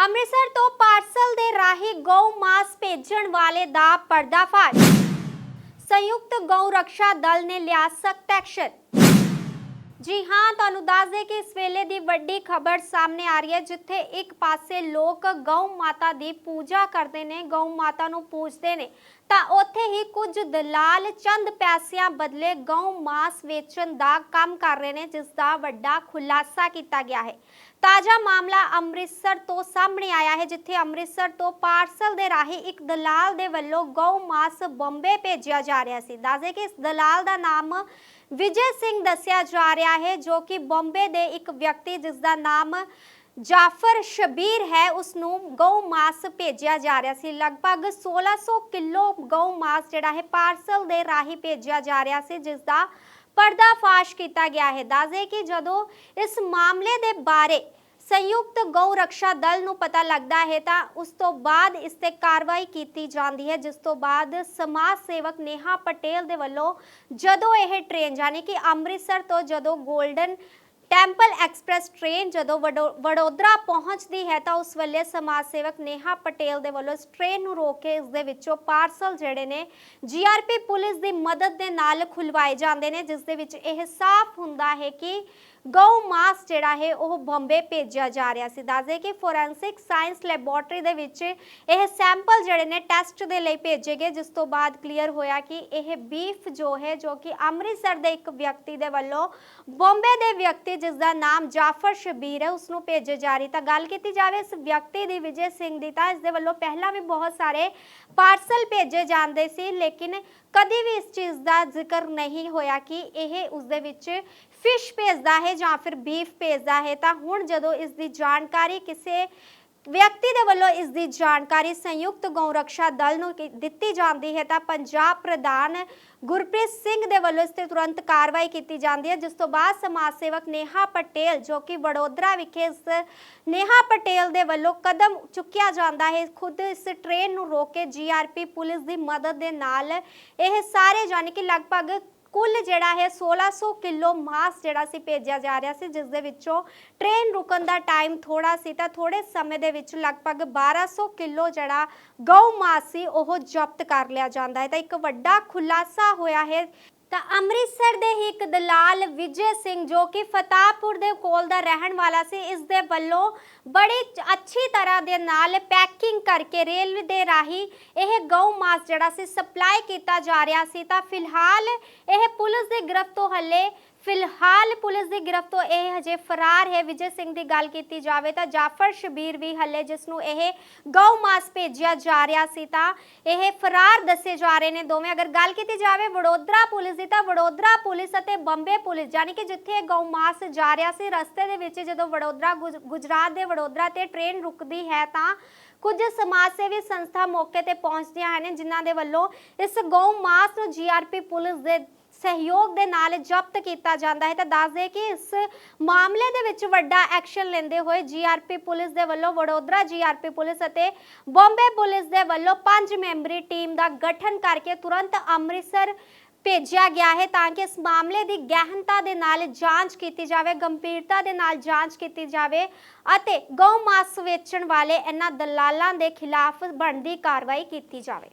ਅੰਮ੍ਰਿਤਸਰ ਤੋਂ ਪਾਰਸਲ ਦੇ ਰਾਹੀਂ ਗਊ ਮਾਸ ਭੇਜਣ ਵਾਲੇ ਦਾ ਪਰਦਾਫਾਸ਼। ਸੰਯੁਕਤ ਗਊ ਰੱਖਿਆ ਦਲ ਨੇ ਲਿਆ ਸਖਤ ਐਕਸ਼ਨ। ਜੀ ਹਾਂ, ਤੁਹਾਨੂੰ ਦੱਸ ਦੇ ਕਿ ਇਸ ਵੇਲੇ ਦੀ ਵੱਡੀ ਖਬਰ ਸਾਹਮਣੇ ਆ ਰਹੀ ਹੈ, ਜਿੱਥੇ ਇੱਕ ਪਾਸੇ ਲੋਕ ਗਊ ਮਾਤਾ ਦੀ ਪੂਜਾ ਕਰਦੇ ਨੇ, ਗਊ ਮਾਤਾ ਨੂੰ ਪੂਜਦੇ ਨੇ। ਤਾਂ ਉੱਥੇ ਹੀ ਕੁਝ ਦਲਾਲ ਚੰਦ ਪੈਸਿਆਂ ਬਦਲੇ ਗਊ ਮਾਸ ਵੇਚਣ ਦਾ ਕੰਮ ਕਰ ਰਹੇ ਨੇ, ਜਿਸ ਦਾ ਵੱਡਾ ਖੁਲਾਸਾ ਕੀਤਾ ਗਿਆ ਹੈ। ਤਾਜ਼ਾ ਮਾਮਲਾ ਅੰਮ੍ਰਿਤਸਰ ਤੋਂ ਸਾਹਮਣੇ ਆਇਆ ਹੈ, ਜਿੱਥੇ ਅੰਮ੍ਰਿਤਸਰ ਤੋਂ ਪਾਰਸਲ ਦੇ ਰਾਹੀਂ ਇੱਕ ਦਲਾਲ ਦੇ ਵੱਲੋਂ ਗਊ ਮਾਸ ਬੰਬੇ ਭੇਜਿਆ ਜਾ ਰਿਹਾ ਸੀ। ਦੱਸਦੇ ਕਿ ਇਸ ਦਲਾਲ ਦਾ ਨਾਮ ਵਿਜੇ ਸਿੰਘ ਦੱਸਿਆ ਜਾ ਰਿਹਾ ਹੈ ਜੋ ਕਿ ਬੰਬੇ ਦੇ ਇੱਕ ਵਿਅਕਤੀ ਜਿਸ ਦਾ ਨਾਮ ਜਾਫਰ ਸ਼ਬੀਰ ਹੈ ਉਸ ਨੂੰ ਗਊ ਮਾਸ ਭੇਜਿਆ ਜਾ ਰਿਹਾ ਸੀ। ਲਗਭਗ 1600 ਕਿਲੋ ਗਊ ਮਾਸ ਜਿਹੜਾ ਹੈ, ਪਾਰਸਲ ਦੇ ਰਾਹੀਂ ਭੇਜਿਆ ਜਾ ਰਿਹਾ ਸੀ ਜਿਸ ਦਾ ਪਰਦਾਫਾਸ਼ ਕੀਤਾ ਗਿਆ ਹੈ। ਦੱਸਦੇ ਕਿ ਜਦੋਂ ਇਸ ਮਾਮਲੇ ਦੇ ਬਾਰੇ ਸੰਯੁਕਤ ਗਊ ਰੱਖਿਆ ਦਲ ਨੂੰ ਪਤਾ ਲੱਗਦਾ ਹੈ ਤਾਂ ਉਸ ਤੋਂ ਬਾਅਦ ਇਸ ਤੇ ਕਾਰਵਾਈ ਕੀਤੀ ਜਾਂਦੀ ਹੈ, ਜਿਸ ਤੋਂ ਬਾਅਦ ਸਮਾਜ ਸੇਵਕ ਨੇਹਾ ਪਟੇਲ ਦੇ ਵੱਲੋਂ ਜਦੋਂ ਇਹ ਟ੍ਰੇਨ ਯਾਨੀ ਕਿ ਅੰਮ੍ਰਿਤਸਰ ਤੋਂ ਜਦੋਂ ਗੋਲਡਨ ਟੈਂਪਲ ਐਕਸਪ੍ਰੈਸ ਟ੍ਰੇਨ ਜਦੋਂ ਵਡੋ- ਵਡੋਦਰਾ ਪਹੁੰਚਦੀ ਹੈ ਤਾਂ ਉਸ ਵੇਲੇ ਸਮਾਜ ਸੇਵਕ ਨੇਹਾ ਪਟੇਲ ਦੇ ਵੱਲੋਂ ਇਸ ਟ੍ਰੇਨ ਨੂੰ ਰੋਕ ਕੇ ਇਸ ਦੇ ਵਿੱਚੋਂ ਪਾਰਸਲ ਜਿਹੜੇ ਨੇ ਜੀਆਰਪੀ ਪੁਲਿਸ ਦੀ ਮਦਦ ਦੇ ਨਾਲ ਖੁਲਵਾਏ ਜਾਂਦੇ ਨੇ, ਜਿਸ ਦੇ ਵਿੱਚ ਇਹ ਸਾਫ਼ ਹੁੰਦਾ ਹੈ ਕਿ ਗਊ ਮਾਸ ਜਿਹੜਾ ਹੈ ਉਹ ਬੰਬੇ ਭੇਜਿਆ ਜਾ ਰਿਹਾ ਸੀ। ਦੱਸਦੇ ਕਿ ਫੋਰੈਂਸਿਕ ਸਾਇੰਸ ਲੈਬੋਰਟਰੀ ਦੇ ਵਿੱਚ ਇਹ ਸੈਂਪਲ ਜਿਹੜੇ ਨੇ ਟੈਸਟ ਦੇ ਲਈ ਭੇਜੇ ਗਏ, ਜਿਸ ਤੋਂ ਬਾਅਦ ਕਲੀਅਰ ਹੋਇਆ ਕਿ ਇਹ ਬੀਫ ਜੋ ਹੈ, ਜੋ ਕਿ ਅੰਮ੍ਰਿਤਸਰ ਦੇ ਇੱਕ ਵਿਅਕਤੀ ਦੇ ਵੱਲੋਂ ਬੰਬੇ ਦੇ ਵਿਅਕਤੀ ਜਿਸ ਦਾ ਨਾਮ ਜਾਫਰ ਸ਼ਬੀਰ ਹੈ ਉਸ ਨੂੰ ਭੇਜੇ ਜਾ ਰਹੀ। ਤਾਂ ਗੱਲ ਕੀਤੀ ਜਾਵੇ ਇਸ ਵਿਅਕਤੀ ਦੀ, ਵਿਜੇ ਸਿੰਘ ਦੀ, ਤਾਂ ਇਸ ਦੇ ਵੱਲੋਂ ਪਹਿਲਾਂ ਵੀ ਬਹੁਤ ਸਾਰੇ ਪਾਰਸਲ ਭੇਜੇ ਜਾਂਦੇ ਸੀ, ਲੇਕਿਨ ਕਦੀ ਵੀ ਇਸ ਚੀਜ਼ ਦਾ ਜ਼ਿਕਰ ਨਹੀਂ ਹੋਇਆ ਕਿ ਇਹ ਉਸ ਦੇ ਵਿੱਚ ਫਿਸ਼ ਭੇਜਦਾ ਹੈ ਜਾਂ ਫਿਰ ਬੀਫ ਭੇਜਦਾ ਹੈ, ਤਾਂ ਹੁਣ ਜਦੋਂ ਇਸ ਦੀ ਜਾਣਕਾਰੀ ਕਿਸੇ ਵਿਅਕਤੀ ਦੇ ਵੱਲੋਂ ਇਸ ਦੀ ਜਾਣਕਾਰੀ ਸੰਯੁਕਤ ਗਊ ਰੱਖਿਆ ਦਲ ਨੂੰ ਦਿੱਤੀ ਜਾਂਦੀ ਹੈ, ਤਾਂ ਪੰਜਾਬ ਪ੍ਰਧਾਨ ਗੁਰਪ੍ਰੀਤ ਸਿੰਘ ਦੇ ਵੱਲੋਂ ਇਸ ਤੇ ਤੁਰੰਤ ਕਾਰਵਾਈ ਕੀਤੀ ਜਾਂਦੀ ਹੈ, ਜਿਸ ਤੋਂ ਬਾਅਦ ਸਮਾਜ ਸੇਵਕ ਨੇਹਾ ਪਟੇਲ, ਜੋ ਕਿ ਵਡੋਦਰਾ ਵਿਖੇ ਇਸ ਨੇਹਾ ਪਟੇਲ ਦੇ ਵੱਲੋਂ ਕਦਮ ਚੁੱਕਿਆ ਜਾਂਦਾ ਹੈ, ਖੁਦ ਇਸ ਟ੍ਰੇਨ ਨੂੰ ਰੋਕ ਕੇ ਜੀਆਰਪੀ ਪੁਲਿਸ ਦੀ ਮਦਦ ਦੇ ਨਾਲ ਇਹ ਸਾਰੇ ਯਾਨੀ ਕਿ ਲਗਭਗ ਕੁੱਲ ਜਿਹੜਾ ਹੈ 1600 ਕਿਲੋ ਮਾਸ ਜਿਹੜਾ ਸੀ ਭੇਜਿਆ ਜਾ ਰਿਹਾ ਸੀ, ਜਿਸ ਦੇ ਵਿੱਚੋਂ ਟ੍ਰੇਨ ਰੁਕਣ ਦਾ ਟਾਈਮ ਥੋੜਾ ਸੀ, ਤਾਂ ਥੋੜੇ ਸਮੇਂ ਦੇ ਵਿੱਚ ਲਗਭਗ 1200 ਕਿਲੋ ਜਿਹੜਾ ਗਊ ਮਾਸ ਸੀ, ਉਹ ਜ਼ਬਤ ਕਰ ਲਿਆ ਜਾਂਦਾ ਹੈ। ਤਾਂ ਇੱਕ ਵੱਡਾ ਖੁਲਾਸਾ ਹੋਇਆ ਹੈ। ਤਾਂ ਅੰਮ੍ਰਿਤਸਰ ਦੇ ਇੱਕ ਦਲਾਲ ਵਿਜੇ ਸਿੰਘ ਜੋ ਕਿ ਫਤਾਹਪੁਰ ਦੇ ਕੋਲ ਦਾ ਰਹਿਣ ਵਾਲਾ ਸੀ, ਇਸ ਦੇ ਵੱਲੋਂ ਬੜੀ ਅੱਛੀ ਤਰ੍ਹਾਂ ਦੇ ਨਾਲ ਪੈਕਿੰਗ ਕਰਕੇ ਰੇਲਵੇ ਦੇ ਰਾਹੀਂ ਇਹ ਗਊ ਮਾਸ ਜਿਹੜਾ ਸੀ ਸਪਲਾਈ ਕੀਤਾ ਜਾ ਰਿਹਾ ਸੀ। ਤਾਂ ਫਿਲਹਾਲ ਇਹ ਪੁਲਿਸ ਦੇ ਗ੍ਰਿਫਤ ਤੋਂ ਹੱਲੇ ਫਿਲਹਾਲ ਪੁਲਿਸ ਦੀ ਗ੍ਰਿਫਤ ਤੋਂ ਇਹ ਹਜੇ ਫਰਾਰ ਹੈ। ਵਿਜੇ ਸਿੰਘ ਦੀ ਗੱਲ ਕੀਤੀ ਜਾਵੇ ਤਾਂ ਜਾਫਰ ਸ਼ਬੀਰ ਵੀ ਹੱਲੇ ਜਿਸ ਨੂੰ ਇਹ ਗਊ ਮਾਸ ਭੇਜਿਆ ਜਾ ਰਿਹਾ ਸੀ ਤਾਂ ਇਹ ਫਰਾਰ ਦੱਸੇ ਜਾ ਰਹੇ ਨੇ ਦੋਵੇਂ। ਅਗਰ ਗੱਲ ਕੀਤੀ ਜਾਵੇ ਵਡੋਦਰਾ ਪੁਲਿਸ ਦੀ ਤਾਂ ਵਡੋਦਰਾ ਪੁਲਿਸ ਅਤੇ ਬੰਬੇ ਪੁਲਿਸ ਯਾਨੀ ਕਿ ਜਿੱਥੇ ਇਹ ਗਊ ਮਾਸ ਜਾ ਰਿਹਾ ਸੀ, ਰਸਤੇ ਦੇ ਵਿੱਚ ਜਦੋਂ ਵਡੋਦਰਾ ਗੁਜਰਾਤ ਦੇ ਵਡੋਦਰਾ ਤੇ ਟ੍ਰੇਨ ਰੁਕਦੀ ਹੈ ਤਾਂ ਕੁਝ ਸਮਾਜ ਸੇਵੀ ਸੰਸਥਾ ਮੌਕੇ ਤੇ ਪਹੁੰਚਦੀਆਂ ਹਨ, ਜਿਨ੍ਹਾਂ ਦੇ ਵੱਲੋਂ ਇਸ ਗਊ ਮਾਸ ਨੂੰ ਜੀਆਰਪੀ ਪੁਲਿਸ ਦੇ ਸਹਿਯੋਗ ਦੇ ਨਾਲ ਜ਼ਬਤ ਕੀਤਾ ਜਾਂਦਾ ਹੈ। ਤਾਂ ਦੱਸ ਦੇ ਕਿ ਇਸ ਮਾਮਲੇ ਦੇ ਵਿੱਚ ਵੱਡਾ ਐਕਸ਼ਨ ਲੈਂਦੇ ਹੋਏ ਜੀਆਰਪੀ ਪੁਲਿਸ ਦੇ ਵੱਲੋਂ ਵਡੋਦਰਾ ਜੀਆਰਪੀ ਪੁਲਿਸ ਅਤੇ ਬੰਬੇ ਪੁਲਿਸ ਦੇ ਵੱਲੋਂ ਪੰਜ ਮੈਂਬਰੀ ਟੀਮ ਦਾ ਗਠਨ ਕਰਕੇ ਤੁਰੰਤ ਅੰਮ੍ਰਿਤਸਰ ਭੇਜਿਆ ਗਿਆ ਹੈ ਤਾਂ ਕਿ ਇਸ ਮਾਮਲੇ ਦੀ ਗਹਿਨਤਾ ਦੇ ਨਾਲ ਜਾਂਚ ਕੀਤੀ ਜਾਵੇ, ਗੰਭੀਰਤਾ ਦੇ ਨਾਲ ਜਾਂਚ ਕੀਤੀ ਜਾਵੇ ਅਤੇ ਗਊ ਮਾਸ ਵੇਚਣ ਵਾਲੇ ਇਹਨਾਂ ਦਲਾਲਾਂ ਦੇ ਖਿਲਾਫ ਬਣਦੀ ਕਾਰਵਾਈ ਕੀਤੀ ਜਾਵੇ।